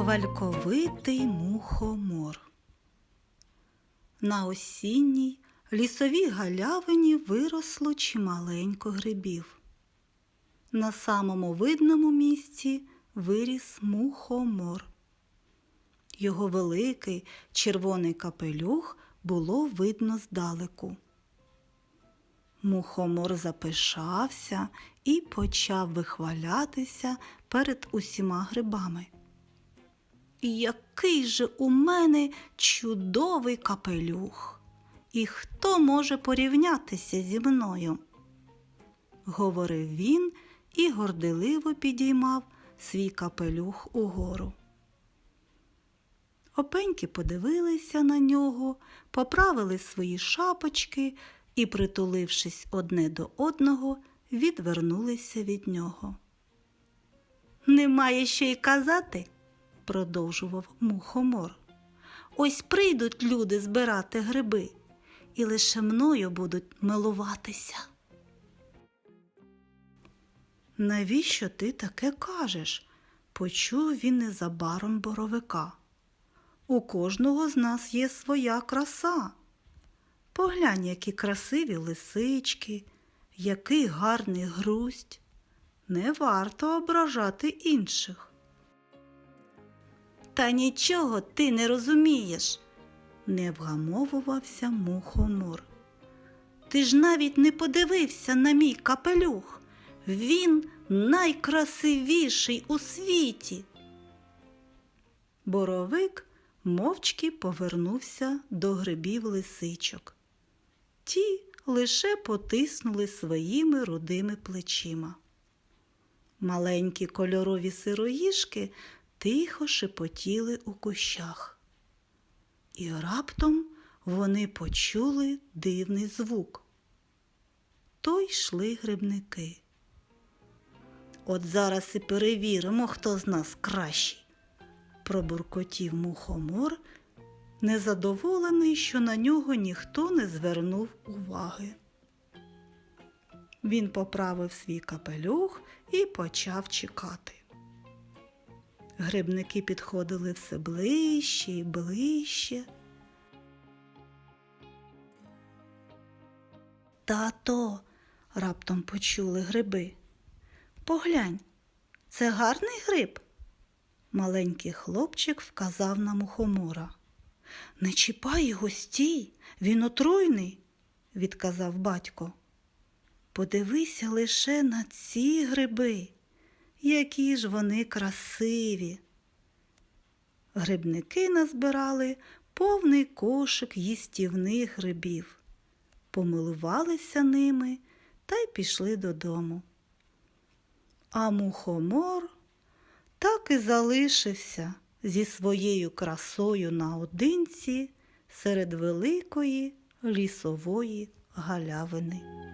Хвальковитий мухомор. На осінній лісовій галявині виросло чималенько грибів. На самому видному місці виріс мухомор. Його великий червоний капелюх було видно здалеку. Мухомор запишався і почав вихвалятися перед усіма грибами. Який же у мене чудовий капелюх, і хто може порівнятися зі мною? говорив він і горделиво підіймав свій капелюх угору. Опеньки подивилися на нього, поправили свої шапочки і, притулившись одне до одного, відвернулися від нього. Немає що й казати, продовжував мухомор. Ось прийдуть люди збирати гриби, і лише мною будуть милуватися. Навіщо ти таке кажеш? почув він незабаром боровика. У кожного з нас є своя краса. Поглянь, які красиві лисички, який гарний грусть. Не варто ображати інших. Та нічого ти не розумієш, не вгамовувався мухомор. Ти ж навіть не подивився на мій капелюх. Він найкрасивіший у світі. Боровик мовчки повернувся до грибів лисичок. Ті лише потиснули своїми рудими плечима. Маленькі кольорові сироїшки тихо шепотіли у кущах. І раптом вони почули дивний звук. То йшли грибники. От зараз і перевіримо, хто з нас кращий, пробуркотів мухомор, незадоволений, що на нього ніхто не звернув уваги. Він поправив свій капелюх і почав чекати. Грибники підходили все ближче і ближче. Тато, раптом почули гриби. Поглянь, це гарний гриб. Маленький хлопчик вказав на мухомора. Не чіпай його стій, він отруйний, відказав батько. Подивися лише на ці гриби, які ж вони красиві. Грибники назбирали повний кошик їстівних грибів, помилувалися ними та й пішли додому. А мухомор так і залишився зі своєю красою наодинці серед великої лісової галявини.